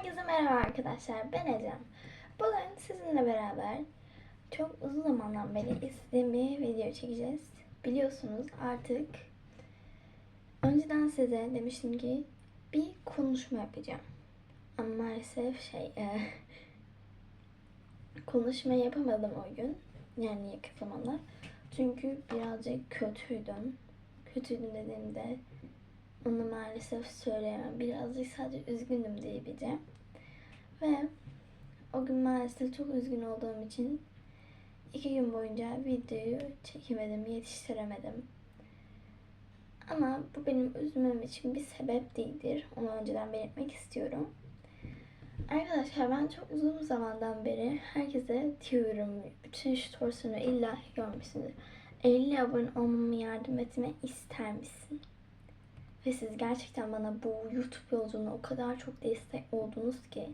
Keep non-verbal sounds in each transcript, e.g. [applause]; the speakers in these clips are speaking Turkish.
Herkese merhaba arkadaşlar. Ben Ecem. Bugün sizinle beraber çok uzun zamandan beri istediğim bir video çekeceğiz. Biliyorsunuz artık önceden size demiştim ki bir konuşma yapacağım. Ama maalesef şey e, [laughs] konuşma yapamadım o gün. Yani yakın zamanda. Çünkü birazcık kötüydüm. Kötüydüm dediğimde onu maalesef söyleyemem. Birazcık sadece üzgündüm diyebileceğim. Ve o gün maalesef çok üzgün olduğum için iki gün boyunca videoyu çekemedim, yetiştiremedim. Ama bu benim üzülmem için bir sebep değildir. Onu önceden belirtmek istiyorum. Arkadaşlar ben çok uzun zamandan beri herkese diyorum. Bütün şu torsunu illa görmüşsünüzdür. 50 abone olmamı yardım etme ister misin? Ve siz gerçekten bana bu YouTube yolculuğuna o kadar çok destek oldunuz ki.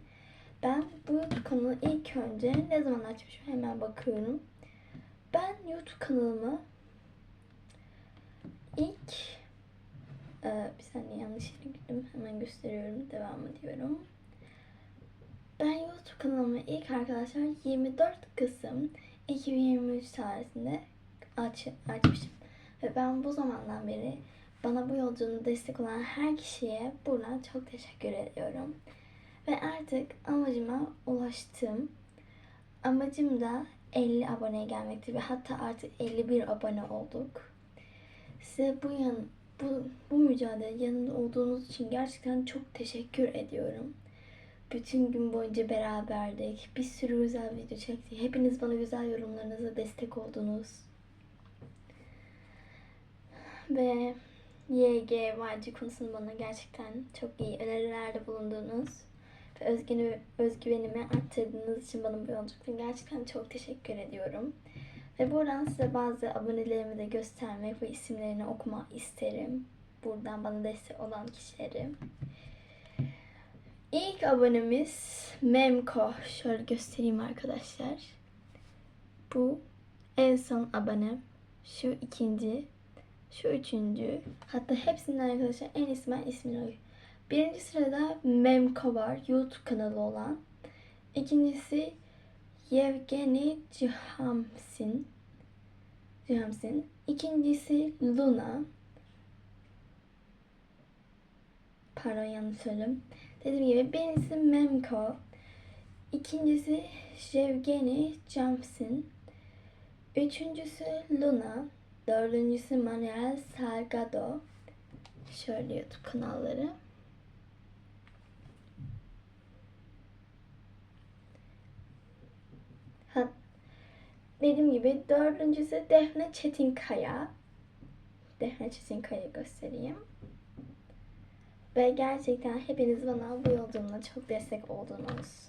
Ben bu YouTube kanalı ilk önce ne zaman açmışım hemen bakıyorum. Ben YouTube kanalımı ilk e, bir saniye yanlış yere gittim. Hemen gösteriyorum. Devam ediyorum. Ben YouTube kanalımı ilk arkadaşlar 24 Kasım 2023 tarihinde aç, açmışım. Ve ben bu zamandan beri bana bu yolculuğuna destek olan her kişiye buradan çok teşekkür ediyorum. Ve artık amacıma ulaştım. Amacım da 50 aboneye gelmekti ve hatta artık 51 abone olduk. Size bu yan bu, bu mücadele yanında olduğunuz için gerçekten çok teşekkür ediyorum. Bütün gün boyunca beraberdik. Bir sürü güzel video çektik. Hepiniz bana güzel yorumlarınızla destek oldunuz. Ve YG, YG konusunda bana gerçekten çok iyi önerilerde bulundunuz. Ve özgüvenimi, özgüvenimi arttırdığınız için bana bu yolculukta gerçekten çok teşekkür ediyorum. Ve buradan size bazı abonelerimi de göstermek ve isimlerini okumak isterim. Buradan bana destek olan kişileri. İlk abonemiz Memko. Şöyle göstereyim arkadaşlar. Bu en son abonem. Şu ikinci. Şu üçüncü. Hatta hepsinden arkadaşlar en iyisi ben ismini. Birinci sırada Memko var. YouTube kanalı olan. İkincisi Yevgeni Cihamsin. Cihamsin. İkincisi Luna. Pardon yanlış söyledim. Dediğim gibi birincisi Memko. İkincisi Yevgeni Jamsin. Üçüncüsü Luna. Dördüncüsü Manuel Salgado. Şöyle YouTube kanalları. Dediğim gibi dördüncüsü Defne Çetinkaya. Defne Çetinkaya göstereyim. Ve gerçekten hepiniz bana bu yolculuğumda çok destek oldunuz.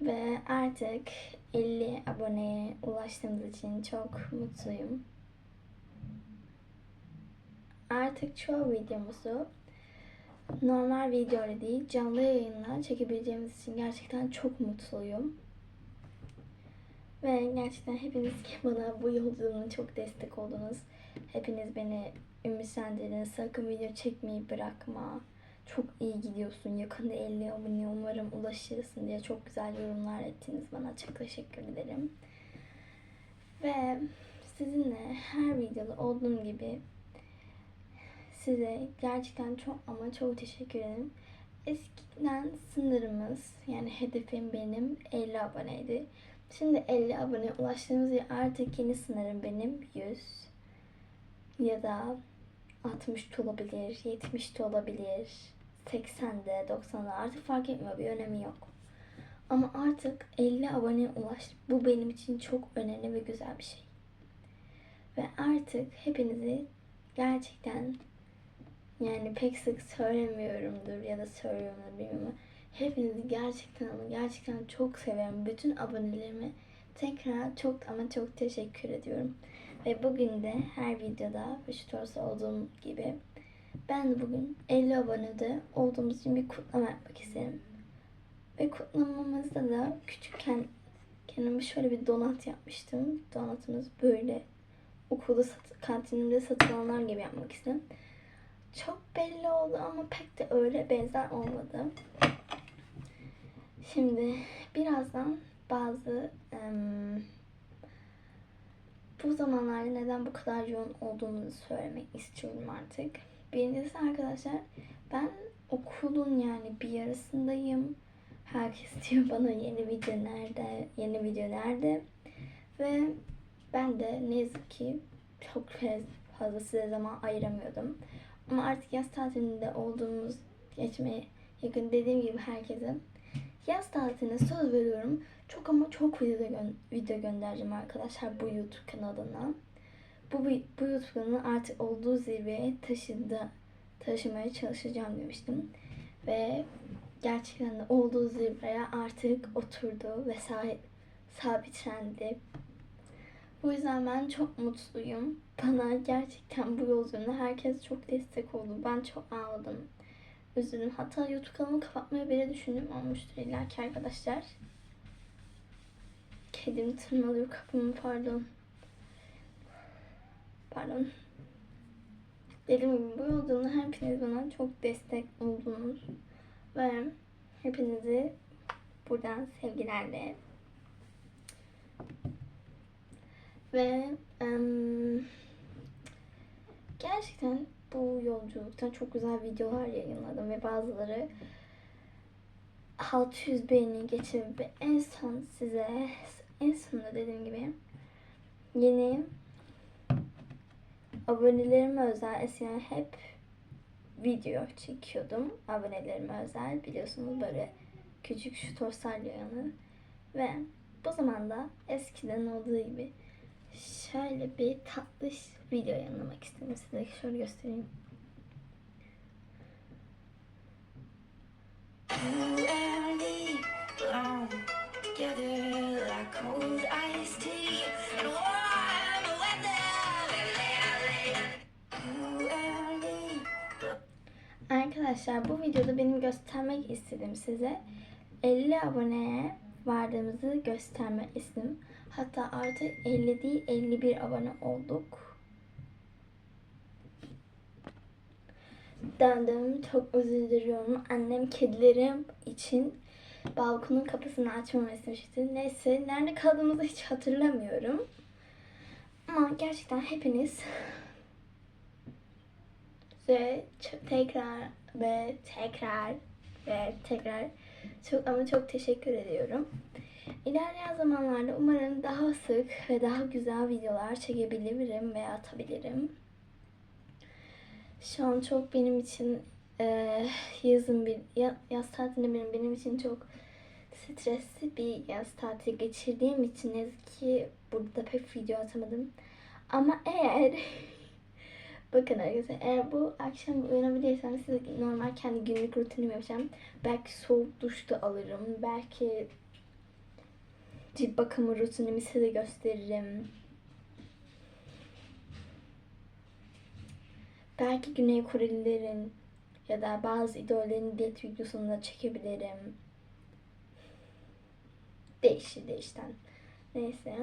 Ve artık 50 aboneye ulaştığımız için çok mutluyum. Artık çoğu videomuzu normal video değil canlı yayınla çekebileceğimiz için gerçekten çok mutluyum. Ve gerçekten hepiniz [laughs] bana bu yolculuğuna çok destek oldunuz. Hepiniz beni ümitlendirdiniz. Sakın video çekmeyi bırakma. Çok iyi gidiyorsun. Yakında 50 abone umarım ulaşırsın diye çok güzel yorumlar ettiniz bana. Çok teşekkür ederim. Ve sizinle her videoda olduğum gibi size gerçekten çok ama çok teşekkür ederim. Eskiden sınırımız yani hedefim benim 50 aboneydi. Şimdi 50 abone ulaştığımız yer artık yeni sınırım benim 100 ya da 60 da olabilir, 70 de olabilir, 80'de, 90'da artık fark etmiyor. Bir önemi yok. Ama artık 50 abone ulaş. Bu benim için çok önemli ve güzel bir şey. Ve artık hepinizi gerçekten yani pek sık söylemiyorumdur ya da söylüyorumdur bilmiyorum hepinizi gerçekten ama gerçekten çok seviyorum. Bütün abonelerime tekrar çok ama çok teşekkür ediyorum. Ve bugün de her videoda Beşiktaş'ta olduğum gibi ben de bugün 50 abonede olduğumuz için bir kutlama yapmak isterim. Ve kutlamamızda da küçükken kendime şöyle bir donat yapmıştım. Donatımız böyle okulda sat, kantinimde satılanlar gibi yapmak istedim. çok belli oldu ama pek de öyle benzer olmadı. Şimdi birazdan bazı em, bu zamanlarda neden bu kadar yoğun olduğunu söylemek istiyorum artık. Birincisi arkadaşlar ben okulun yani bir yarısındayım. Herkes [laughs] diyor bana yeni video nerede, yeni video nerede. Ve ben de ne yazık ki çok faz- fazla size zaman ayıramıyordum. Ama artık yaz tatilinde olduğumuz geçmeye yakın dediğim gibi herkese yaz tatiline söz veriyorum. Çok ama çok video, gö- video göndereceğim arkadaşlar bu YouTube kanalına. Bu, bu YouTube kanalı artık olduğu zirveye taşıdı, taşımaya çalışacağım demiştim. Ve gerçekten de olduğu zirveye artık oturdu ve sabitlendi. Bu yüzden ben çok mutluyum. Bana gerçekten bu yolculuğunda herkes çok destek oldu. Ben çok ağladım. Üzüldüm. Hatta YouTube kanalımı kapatmayı bile düşündüm olmuştur illa ki arkadaşlar. Kedim tırmalıyor kapımı pardon. Pardon. Dediğim gibi bu yolculuğunda hepiniz bana çok destek oldunuz. Ve hepinizi buradan sevgilerle ve em, gerçekten bu yolculukta çok güzel videolar yayınladım ve bazıları 600 beğeni geçirdi ve en son size en sonunda dediğim gibi yeni abonelerime özel eskiden hep video çekiyordum. Abonelerime özel biliyorsunuz böyle küçük shortslar yayını ve bu zamanda eskiden olduğu gibi şöyle bir tatlış video yayınlamak istedim size. Şöyle göstereyim. Arkadaşlar bu videoda benim göstermek istedim size 50 aboneye vardığımızı göstermek istedim. Hatta artık 50 değil 51 abone olduk. Döndüm çok özür diliyorum. Annem kedilerim için balkonun kapısını açmamı istemişti. Neyse nerede kaldığımızı hiç hatırlamıyorum. Ama gerçekten hepiniz ve tekrar ve tekrar ve tekrar çok ama çok teşekkür ediyorum. İlerleyen zamanlarda umarım daha sık ve daha güzel videolar çekebilirim ve atabilirim. Şu an çok benim için eee, yazın bir ya- yaz tatilinde benim benim için çok stresli bir yaz tatili geçirdiğim için ne ki burada pek video atamadım. Ama eğer [laughs] Bakın arkadaşlar eğer bu akşam uyanabilirsem size normal kendi günlük rutinimi yapacağım. Belki soğuk duş da alırım. Belki cilt bakımı rutinimi size gösteririm. Belki Güney Korelilerin ya da bazı idollerin diyet videosunu da çekebilirim. Değişir değişten. Neyse.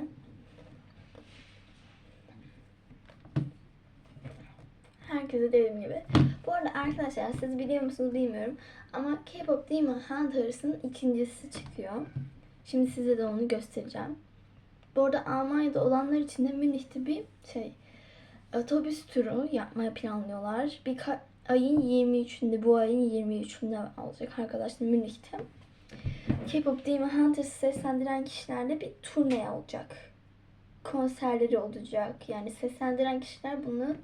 Herkese dediğim gibi. Bu arada arkadaşlar siz biliyor musunuz bilmiyorum. Ama K-pop Demon Hunters'ın ikincisi çıkıyor. Şimdi size de onu göstereceğim. Bu arada Almanya'da olanlar için de Münih'te bir şey otobüs turu yapmaya planlıyorlar. Bir ayın 23'ünde bu ayın 23'ünde olacak arkadaşlar Münih'te. K-pop Demon Hunters'ı seslendiren kişilerle bir turne olacak. Konserleri olacak. Yani seslendiren kişiler bunu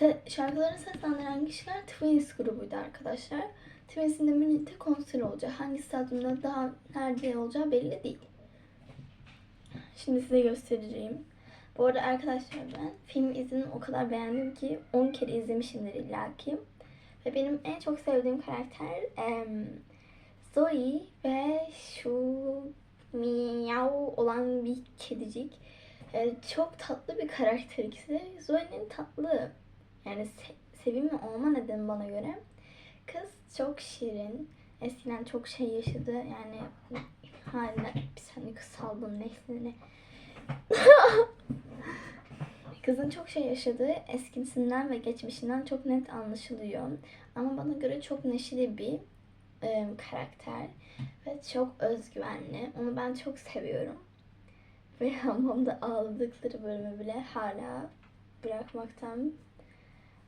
Se- şarkılarını seslendiren kişiler Twins grubuydu arkadaşlar. Twins'in de Münih'te konser olacak. Hangi stadyumda daha nerede olacağı belli değil. Şimdi size göstereceğim. Bu arada arkadaşlar ben film izini o kadar beğendim ki 10 kere izlemişimdir illaki. Ve benim en çok sevdiğim karakter em, Zoe ve şu miyav olan bir kedicik. E, çok tatlı bir karakter ikisi. Zoe'nin tatlı yani se- sevimli olma nedeni bana göre. Kız çok şirin. Eskiden çok şey yaşadı. Yani haline bir saniye kısaldım neyse ne. [laughs] Kızın çok şey yaşadığı eskisinden ve geçmişinden çok net anlaşılıyor. Ama bana göre çok neşeli bir e, karakter ve çok özgüvenli. Onu ben çok seviyorum. Ve [laughs] hamamda ağladıkları bölümü bile hala bırakmaktan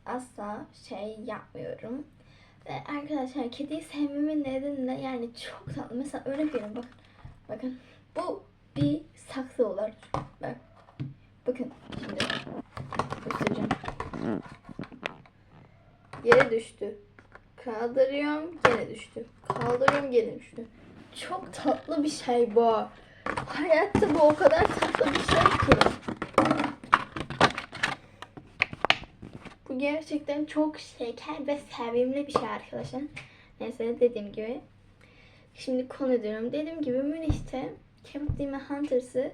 asla şey yapmıyorum. Ve arkadaşlar kediyi sevmemin nedeni de yani çok tatlı. Mesela örnek veriyorum bakın. Bakın bu bir saksı olur. Bak. Bakın şimdi göstereceğim. Yere düştü. Kaldırıyorum gene düştü. Kaldırıyorum gene düştü. Çok tatlı bir şey bu. Hayatta bu o kadar tatlı bir şey ki. Gerçekten çok şeker ve sevimli bir şey arkadaşlar. Neyse dediğim gibi. Şimdi konu diyorum. Dediğim gibi Münih'te Camp Demon Hunters'ı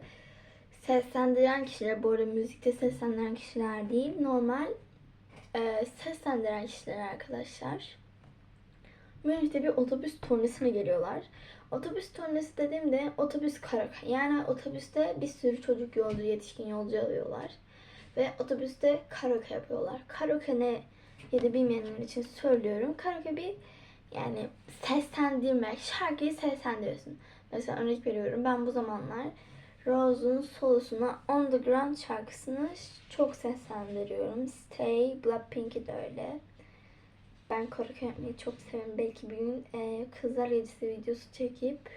seslendiren kişiler, bu arada müzikte seslendiren kişiler değil, normal e, seslendiren kişiler arkadaşlar. Münih'te bir otobüs turnesine geliyorlar. Otobüs turnesi dediğimde otobüs karaoke. Yani otobüste bir sürü çocuk yolcu, yetişkin yolcu alıyorlar. Ve otobüste karaoke yapıyorlar. Karaoke ne ya da bilmeyenler için söylüyorum. Karaoke bir yani seslendirmek, şarkıyı seslendiriyorsun. Mesela örnek veriyorum ben bu zamanlar Rose'un solosuna On The Ground şarkısını çok seslendiriyorum. Stay, Blackpink'i de öyle. Ben karaoke yapmayı çok seviyorum. Belki bir gün e, kızlar gecesi videosu çekip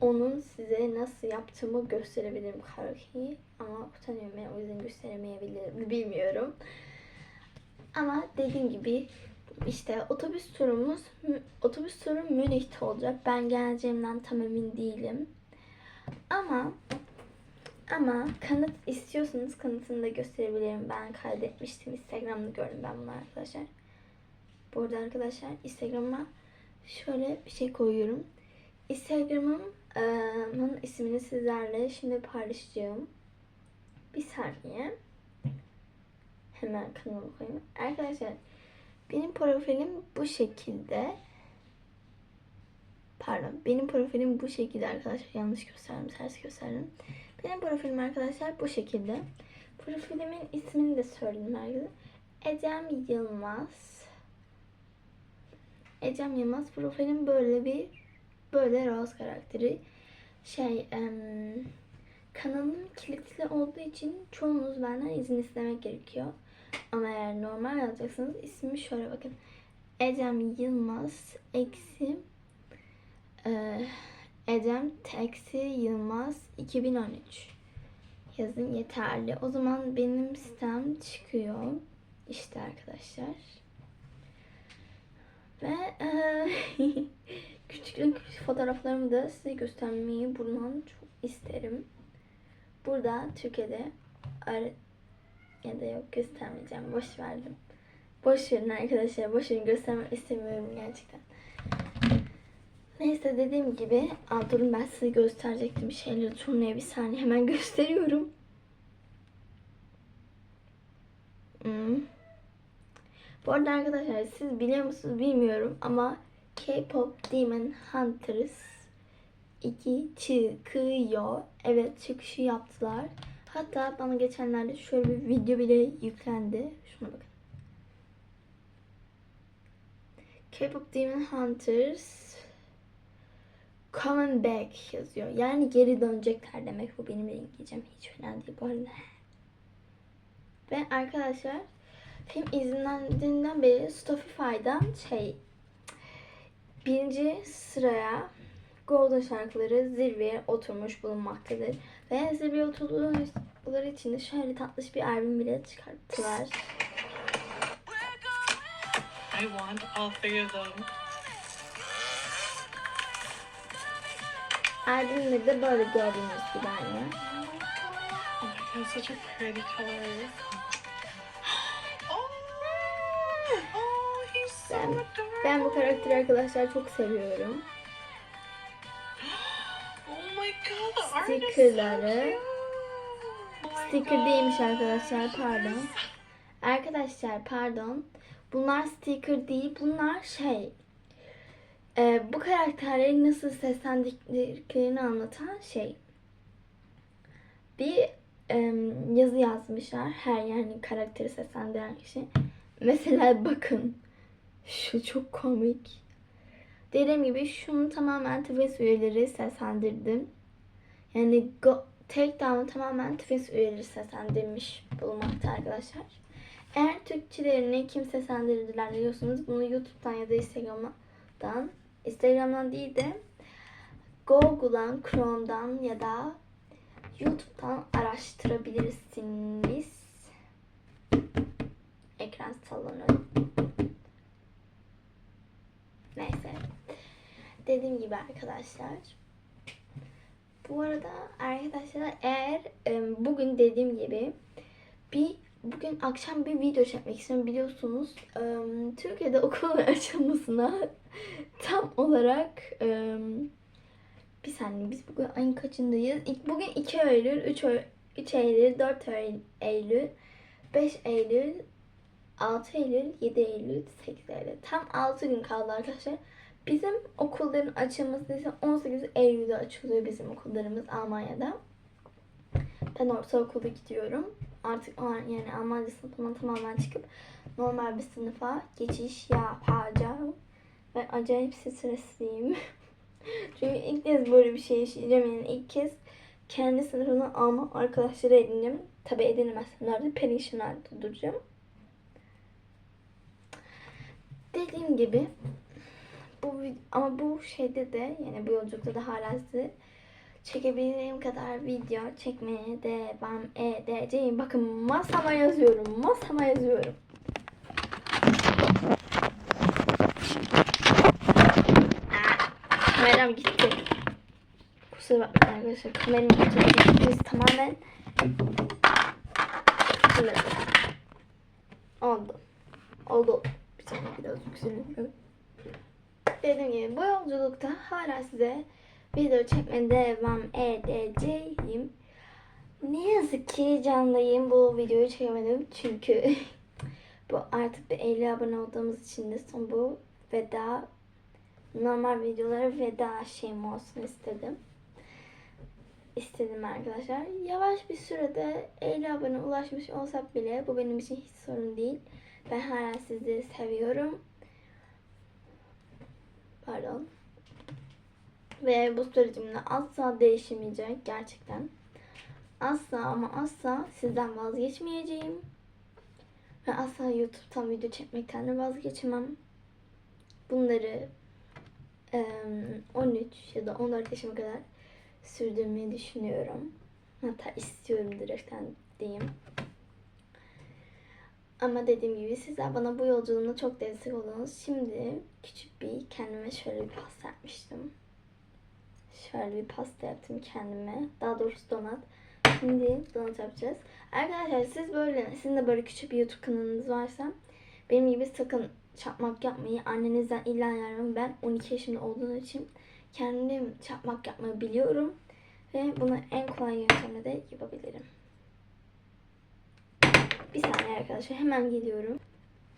onun size nasıl yaptığımı gösterebilirim karaoke'yi. Ama utanıyorum yani o yüzden gösteremeyebilirim. Bilmiyorum. Ama dediğim gibi işte otobüs turumuz otobüs turu Münih'te olacak. Ben geleceğimden tam emin değilim. Ama ama kanıt istiyorsanız kanıtını da gösterebilirim. Ben kaydetmiştim. Instagram'da gördüm ben bunu arkadaşlar. Bu arada arkadaşlar Instagram'a şöyle bir şey koyuyorum. Instagram'ın ismini sizlerle şimdi paylaşacağım. Bir saniye. Hemen kanalıma koyayım. Arkadaşlar benim profilim bu şekilde. Pardon. Benim profilim bu şekilde arkadaşlar. Yanlış gösterdim. Ters gösterdim. Benim profilim arkadaşlar bu şekilde. Profilimin ismini de söyledim herkese. Ecem Yılmaz. Ecem Yılmaz profilim böyle bir böyle Rose karakteri. Şey em, kanalım kilitli olduğu için çoğunuz benden izin istemek gerekiyor. Ama eğer normal yazacaksanız ismi şöyle bakın. Ecem Yılmaz eksi e, Ecem Teksi Yılmaz 2013 yazın yeterli. O zaman benim sitem çıkıyor. İşte arkadaşlar. Ve e, [laughs] küçüklük fotoğraflarımı da size göstermeyi buradan çok isterim. Burada Türkiye'de ar- ya da yok göstermeyeceğim. Boş verdim. Boş verin arkadaşlar. Boş verin göstermek istemiyorum gerçekten. Neyse dediğim gibi Aa, ben size gösterecektim şeyleri turneye bir saniye hemen [laughs] gösteriyorum. Hmm. Bu arada arkadaşlar siz biliyor musunuz bilmiyorum ama K-pop Demon Hunters 2 çıkıyor. Evet çıkışı yaptılar. Hatta bana geçenlerde şöyle bir video bile yüklendi. Şuna bakın. K-pop Demon Hunters Coming Back yazıyor. Yani geri dönecekler demek. Bu benim İngilizcem hiç önemli değil bu arada. Ve arkadaşlar film izlendiğinden beri Spotify'dan şey birinci sıraya Golden şarkıları zirveye oturmuş bulunmaktadır. Ve zirveye oturdukları için de şöyle tatlış bir albüm bile çıkarttılar. I want all three of them. Albümde de böyle gördüğünüz gibi aynı. Oh my god, such a pretty color. [gasps] Oh, oh, ben bu karakteri arkadaşlar çok seviyorum. Stickerları. Oh Sticker değilmiş arkadaşlar pardon. Arkadaşlar pardon. Bunlar sticker değil. Bunlar şey. e, bu karakterleri nasıl seslendiklerini anlatan şey. Bir em, yazı yazmışlar. Her yani karakteri seslendiren kişi. Mesela bakın. Şu çok komik. Dediğim gibi şunu tamamen Twist üyeleri seslendirdim. Yani Go Takedown'u tamamen Twist üyeleri seslendirmiş bulunmakta arkadaşlar. Eğer Türkçelerini kim seslendirdiler diyorsanız bunu YouTube'dan ya da Instagram'dan Instagram'dan değil de Google'dan, Chrome'dan ya da YouTube'dan araştırabilirsiniz. Ekran salonu. Neyse. Dediğim gibi arkadaşlar. Bu arada arkadaşlar eğer bugün dediğim gibi bir bugün akşam bir video çekmek istiyorum biliyorsunuz. Türkiye'de [laughs] okul açılmasına tam olarak bir saniye biz bugün ayın kaçındayız? Bugün 2 Eylül, 3, 3 Eylül, 4 Eylül, 5 Eylül, 6 Eylül, 7 Eylül, 8 Eylül. Tam 6 gün kaldı arkadaşlar. Bizim okulların açılması ise 18 Eylül'de açılıyor bizim okullarımız Almanya'da. Ben ortaokula gidiyorum. Artık yani Almanca sınıfından tamamen çıkıp normal bir sınıfa geçiş yapacağım. Ben acayip stresliyim. [laughs] Çünkü ilk kez böyle bir şey yaşayacağım. Yani ilk kez kendi sınıfımdan alma arkadaşları edineceğim. Tabi edinemezsem nerede perişan halde duracağım. Dediğim gibi bu ama bu şeyde de yani bu yolculukta da hala size çekebildiğim kadar video çekmeye devam edeceğim. Bakın masama yazıyorum. Masama yazıyorum. Kameram gitti. Kusura bakmayın arkadaşlar. Kameramı gitti. tamamen Şöyle. Oldu. Oldu. Bir saniye birazcık sileyim. Dediğim gibi bu yolculukta hala size video çekmeye devam edeceğim. Ne yazık ki canlıyım bu videoyu çekemedim çünkü [laughs] bu artık bir 50 abone olduğumuz için de son bu veda normal videolara veda şeyim olsun istedim. İstedim arkadaşlar. Yavaş bir sürede 50 abone ulaşmış olsak bile bu benim için hiç sorun değil. Ben hala sizi seviyorum. Pardon. Ve bu sürecimde asla değişmeyecek gerçekten. Asla ama asla sizden vazgeçmeyeceğim. Ve asla YouTube'dan video çekmekten de vazgeçemem. Bunları em, 13 ya da 14 yaşıma kadar sürdürmeyi düşünüyorum. Hatta istiyorum direkten diyeyim. Ama dediğim gibi sizler bana bu yolculuğumda çok destek oldunuz. Şimdi küçük bir kendime şöyle bir pasta yapmıştım. Şöyle bir pasta yaptım kendime. Daha doğrusu donat. Şimdi donat yapacağız. Arkadaşlar siz böyle, sizin de böyle küçük bir YouTube kanalınız varsa benim gibi sakın çakmak yapmayı annenizden illa yardım. Ben 12 yaşında olduğum için kendim çakmak yapmayı biliyorum. Ve bunu en kolay yöntemle de yapabilirim. Bir saniye arkadaşlar hemen geliyorum.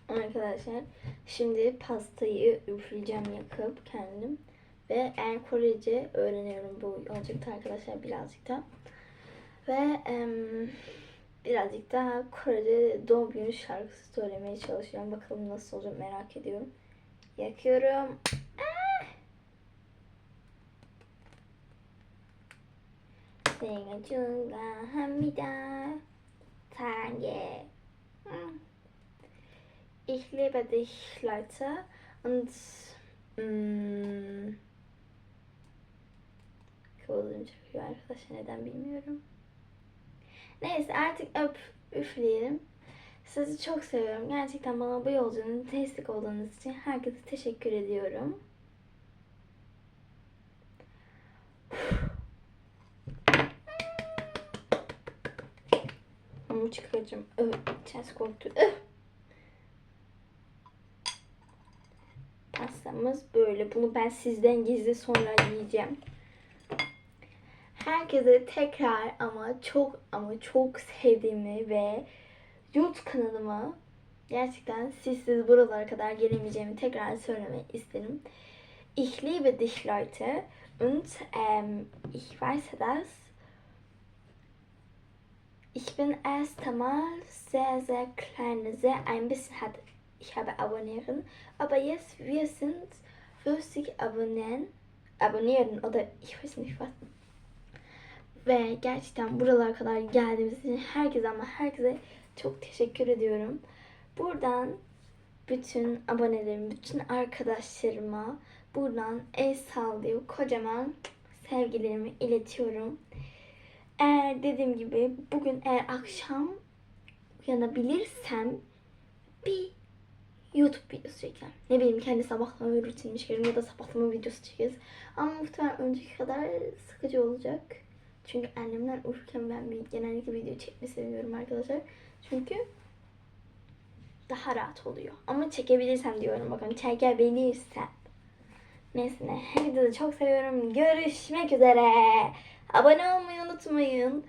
Arkadaşlar şimdi pastayı üfleyeceğim yakıp kendim. Ve en Korece öğreniyorum bu yolculukta arkadaşlar birazcık da. Ve em, birazcık daha Korece doğum günü şarkısı söylemeye çalışıyorum. Bakalım nasıl olacak merak ediyorum. Yakıyorum. 생일 축하합니다. Tage. Hm. Ich liebe dich, Leute. Und hmm, kıvılcım neden bilmiyorum. Neyse artık öp üfleyelim. Sizi çok seviyorum. Gerçekten bana bu yolculuğun destek olduğunuz için herkese teşekkür ediyorum. Onu çıkaracağım. Öh, korktu. Pastamız böyle. Bunu ben sizden gizli sonra yiyeceğim. Herkese tekrar ama çok ama çok sevdiğimi ve YouTube kanalıma gerçekten sizsiz buralara kadar gelemeyeceğimi tekrar söylemek isterim. Ich liebe dich Leute und ähm, ich weiß das Ich bin erst einmal sehr, sehr klein, sehr ein bisschen hat ich habe Abonnenten, aber jetzt wir sind 50 Abonnenten, Abonnenten oder ich weiß nicht was. Ve gerçekten buralara kadar geldiğimiz için herkese ama herkese çok teşekkür ediyorum. Buradan bütün abonelerim, bütün arkadaşlarıma buradan el sallıyor. Kocaman sevgilerimi iletiyorum. Eğer dediğim gibi bugün eğer akşam uyanabilirsem bir YouTube videosu çekeceğim. Ne bileyim kendi sabahlama rutinimi çekerim ya da sabahlama videosu çekeriz. Ama muhtemelen önceki kadar sıkıcı olacak. Çünkü annemler uyurken ben bir genellikle video çekmeyi seviyorum arkadaşlar. Çünkü daha rahat oluyor. Ama çekebilirsem diyorum bakın çekebilirsem. Neyse ne. Hepinizi de çok seviyorum. Görüşmek üzere. Abone olmayı unutmayın.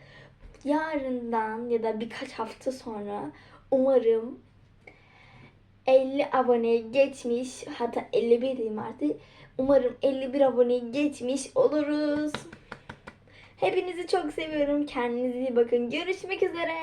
Yarından ya da birkaç hafta sonra umarım 50 aboneye geçmiş hatta 51 diyeyim artık. Umarım 51 aboneye geçmiş oluruz. Hepinizi çok seviyorum. Kendinize iyi bakın. Görüşmek üzere.